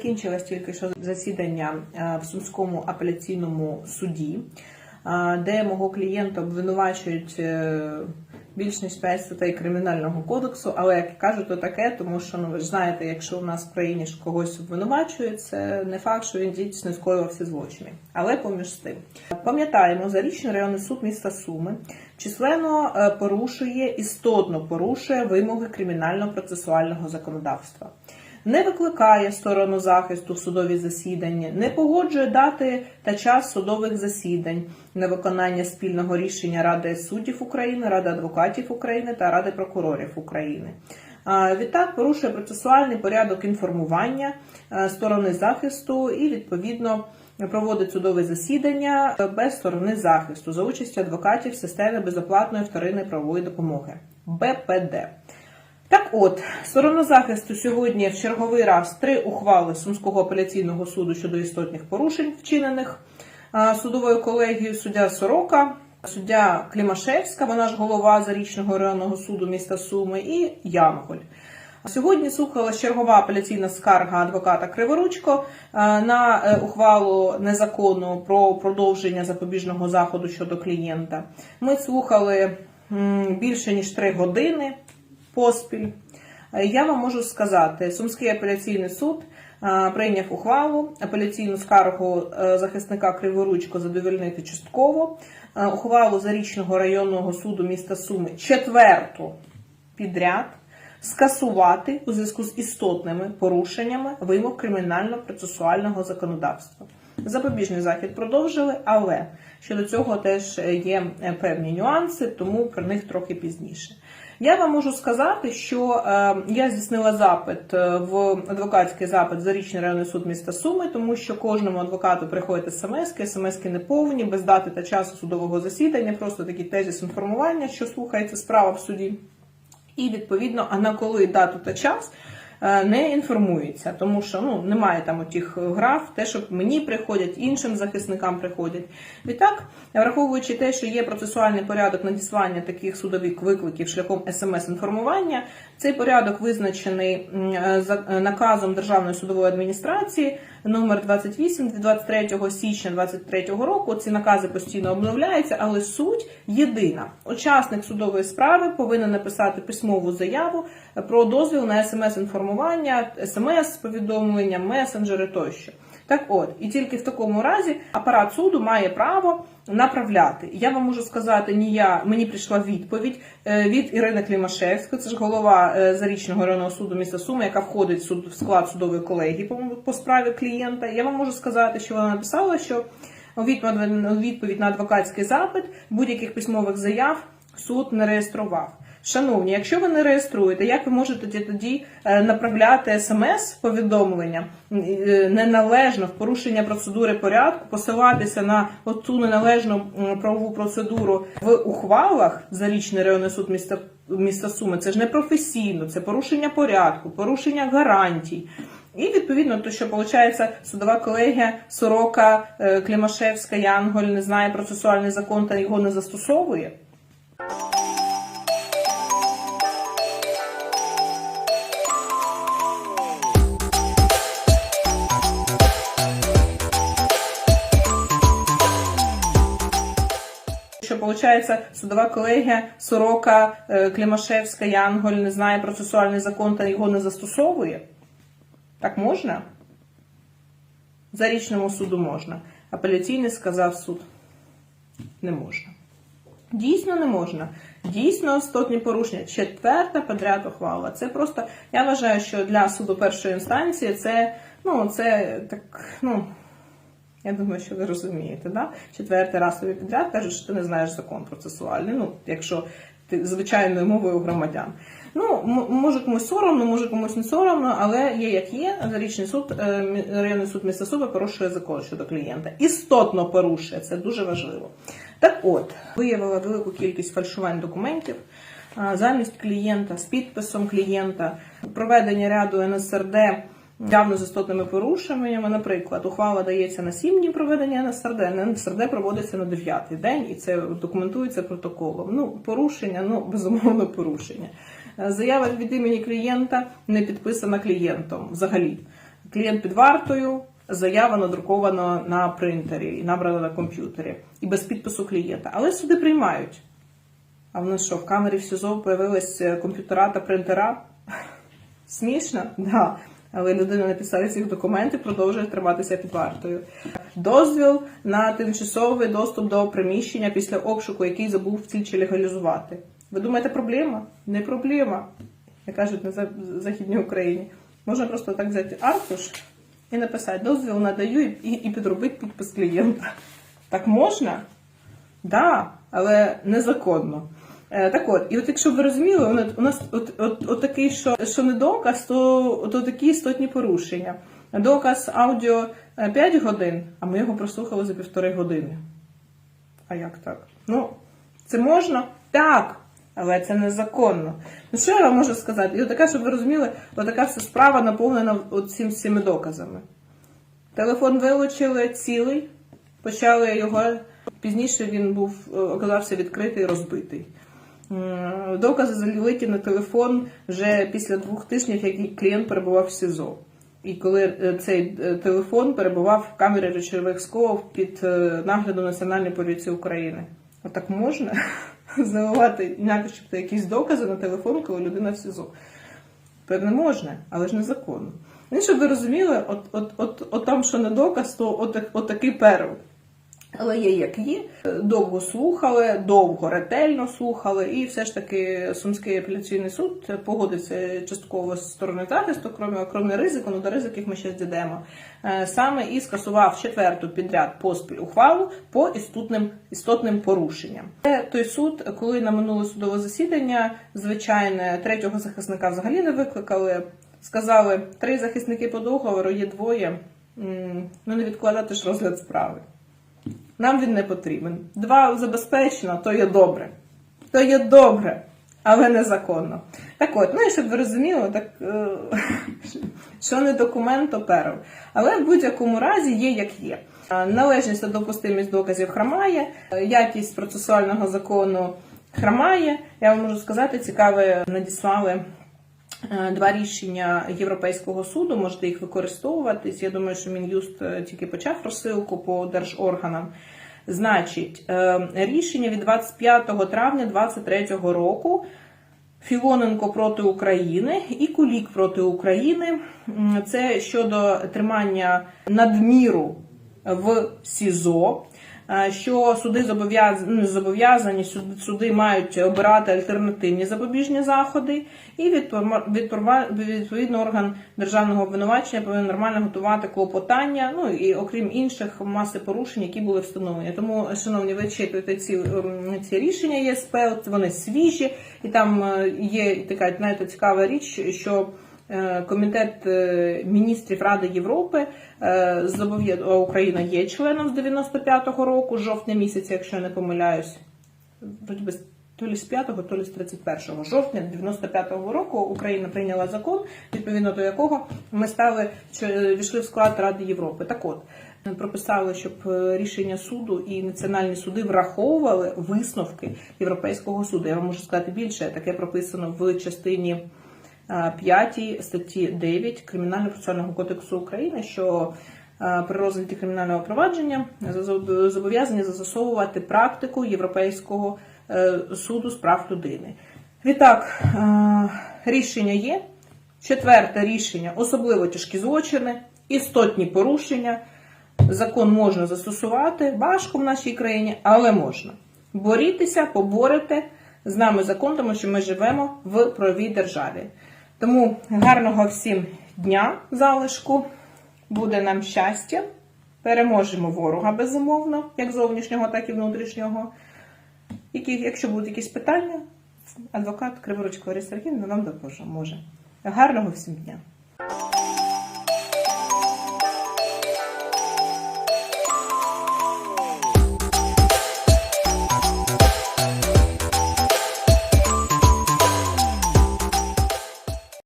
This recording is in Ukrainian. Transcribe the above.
Закінчилось тільки що засідання е, в Сумському апеляційному суді, е, де мого клієнта обвинувачують е, більш ніж 5 статей кримінального кодексу. Але як я кажу, то таке, тому що ну ви ж знаєте, якщо у нас в країні ж когось обвинувачують, це не факт, що він дійсно скоював всі злочини. Але поміж тим, пам'ятаємо, зарічний районний суд міста Суми численно порушує істотно порушує вимоги кримінально-процесуального законодавства не викликає сторону захисту в судові засідання, не погоджує дати та час судових засідань на виконання спільного рішення Ради суддів України, Ради адвокатів України та Ради прокурорів України. Відтак порушує процесуальний порядок інформування сторони захисту і відповідно проводить судове засідання без сторони захисту за участю адвокатів системи безоплатної вторинної правової допомоги БПД. Так от, сторона захисту сьогодні в черговий раз три ухвали Сумського апеляційного суду щодо істотних порушень, вчинених судовою колегією, суддя Сорока, суддя Клімашевська, вона ж голова Зарічного районного суду міста Суми, і Янголь. Сьогодні слухалась чергова апеляційна скарга адвоката Криворучко на е, ухвалу незаконну про продовження запобіжного заходу щодо клієнта. Ми слухали більше ніж три години поспіль. Е, Я вам можу сказати, Сумський апеляційний суд е, прийняв ухвалу, апеляційну скаргу е, захисника Криворучко задовольнити частково, ухвалу Зарічного районного суду міста Суми четверту підряд скасувати у зв'язку з істотними порушеннями вимог кримінально-процесуального законодавства. Запобіжний захід продовжили, але щодо цього теж є певні нюанси, тому про них трохи пізніше. Я вам можу сказати, що е, я здійснила запит е, в адвокатський запит за річний районний суд міста Суми, тому що кожному адвокату приходять смски, смски неповні, без дати та часу судового засідання, просто такі тезіс інформування, що слухається справа в суді. І відповідно, а на коли дату та час не інформується, тому що ну немає там тих граф, те, що мені приходять, іншим захисникам приходять. Відтак, враховуючи те, що є процесуальний порядок надіслання таких судових викликів шляхом смс-інформування, цей порядок визначений е, е, наказом Державної судової адміністрації номер 28 від 23 січня 2023 року. Ці накази постійно обновляються, але суть єдина. Учасник судової справи повинен написати письмову заяву про дозвіл на смс-інформування, смс-повідомлення, месенджери тощо. Так от, і тільки в такому разі апарат суду має право направляти. Я вам можу сказати, ні я мені прийшла відповідь е, від Ірини Клімашевської, це ж голова е, Зарічного районного суду міста Суми, яка входить в суд в склад судової колегії по, справі клієнта. Я вам можу сказати, що вона написала, що відповідь на адвокатський запит будь-яких письмових заяв суд не реєстрував. Шановні, якщо ви не реєструєте, як ви можете тоді- е, направляти смс-повідомлення е, неналежно в порушення процедури порядку, посилатися на цю неналежну правову процедуру в ухвалах за річний районний суд міста, міста Суми? Це ж не професійно, це порушення порядку, порушення гарантій. І відповідно, то що виходить, судова колегія Сорока, е, Клімашевська, Янголь не знає процесуальний закон та його не застосовує. Виходить, судова колегія Сорока, е, Клімашевська, Янголь не знає процесуальний закон та його не застосовує? Так можна? За річному суду можна. Апеляційний сказав суд. Не можна. Дійсно не можна. Дійсно істотні порушення. Четверта подряд ухвала. Це просто, я вважаю, що для суду першої інстанції це, ну, це так, ну, я думаю, що ви розумієте, да? Четвертий раз тобі підряд кажуть, що ти не знаєш закон процесуальний. Ну, якщо ти звичайною мовою громадян. Ну, може комусь соромно, може комусь не соромно, але є як є. Зарічний суд, е, районний суд міста Суми порушує закон щодо клієнта. Істотно порушує, це дуже важливо. Так от, виявила велику кількість фальшувань документів, замість клієнта, з підписом клієнта, проведення ряду НСРД явно з істотними порушеннями. Наприклад, ухвала дається на 7 днів проведення на НСРД, а НСРД проводиться на 9 день, і це документується протоколом. Ну, порушення, ну безумовно, порушення. Е, Заява від імені клієнта не підписана клієнтом взагалі. клієнт під вартою, заява надрукована на принтері і набрана на комп'ютері, і без підпису клієнта. Але суди приймають. А в нас що, в камері в СІЗО появились е, комп'ютера та принтера? Смішно? Да. Але людина на підставі цих документів продовжує триматися під вартою. Дозвіл на тимчасовий доступ до приміщення після обшуку, який забув слідчий легалізувати. Ви думаєте, проблема? Не проблема. Як кажуть на Західній Україні. Можна просто так взяти аркуш і написати дозвіл надаю і, і, підробити підпис клієнта. Так можна? Да, але незаконно. Е, так от, і от якщо ви розуміли, у нас, от, от, от такий, що, що не доказ, то, то такі істотні порушення. Доказ аудіо е, 5 годин, а ми його прослухали за півтори години. А як так? Ну, це можна? Так, але це незаконно. Ну що я вам можу сказати? І отака, щоб ви розуміли, отака вся справа наповнена цим цими доказами. Телефон вилучили цілий, почали його. Пізніше він був е, оказався відкритий і розбитий. М, Докази заліті на телефон вже після двох тижнів, як клієнт перебував в СІЗО. І коли е, цей е, телефон перебував в камері речових сховів під е, наглядом Національної поліції України. Отак можна заливати начебто якісь докази на телефон, коли людина в СІЗО. Певне, можна, але ж незаконно. Ну, щоб ви розуміли, от, от, от, от там, що не доказ, то от, от такий перл. Але є як є. Довго слухали, довго ретельно слухали, і все ж таки Сумський апеляційний суд погодився частково з сторони захисту, крім, крім ризику, ну до ризиків ми ще дійдемо. Е, Саме і скасував четверту підряд поспіль ухвалу по істотним, істотним порушенням. Це той суд, коли на минуле судове засідання, звичайне, третього захисника взагалі не викликали. Сказали, три захисники по договору, є двоє. Ну не відкладати ж розгляд справи. Нам він не потрібен. Два забезпечено, то є добре. То є добре, але незаконно. Так от, ну і щоб ви розуміли, так, е, що не документ, то перл. Але в будь-якому разі є як є. Е, Належність та допустимість доказів хромає, е, якість процесуального закону хромає. Я вам можу сказати, цікаве надіслали два рішення Європейського суду, можете їх використовуватись. Я думаю, що Мін'юст е, тільки почав розсилку по держорганам. Значить, е, рішення від 25 травня 2023 року. Філоненко проти України і Кулік проти України. Це щодо тримання надміру в СІЗО. Е, Що суди зобов'язані, ну, зобов'язані суд- суди мають обирати альтернативні запобіжні заходи, і відповідно орган державного обвинувачення повинен нормально готувати клопотання. Ну і окрім інших маси порушень, які були встановлені. Тому, шановні, ви ці, ем, ці рішення ЄСП, от вони свіжі, і там е, є така знаєте, цікава річ, що. Е, Комітет е, міністрів Ради Європи е, Україна є членом з 95-го року, жовтня місяця, якщо я не помиляюсь. То лі з 5-го, то лі з 31-го. Жовтня 95-го року Україна прийняла закон, відповідно до якого ми стали війшли в склад Ради Європи. Так от. Прописали, щоб рішення суду і національні суди враховували висновки Європейського суду. Я вам можу сказати більше, таке прописано в частині 5 статті 9 Кримінально-процесуального кодексу України, що при розгляді кримінального провадження зобов'язані застосовувати практику Європейського е, суду з прав людини. Відтак, рішення є. Четверте рішення особливо тяжкі злочини, істотні порушення. Закон можна застосувати важко в нашій країні, але можна. Борітеся, поборете з нами закон, тому що ми живемо в правовій державі. Тому гарного всім дня залишку, буде нам щастя. Переможемо ворога безумовно, як зовнішнього, так і внутрішнього. Якщо будуть якісь питання, адвокат Криворучко Лариса Сергіївна нам допоможе. Гарного всім дня!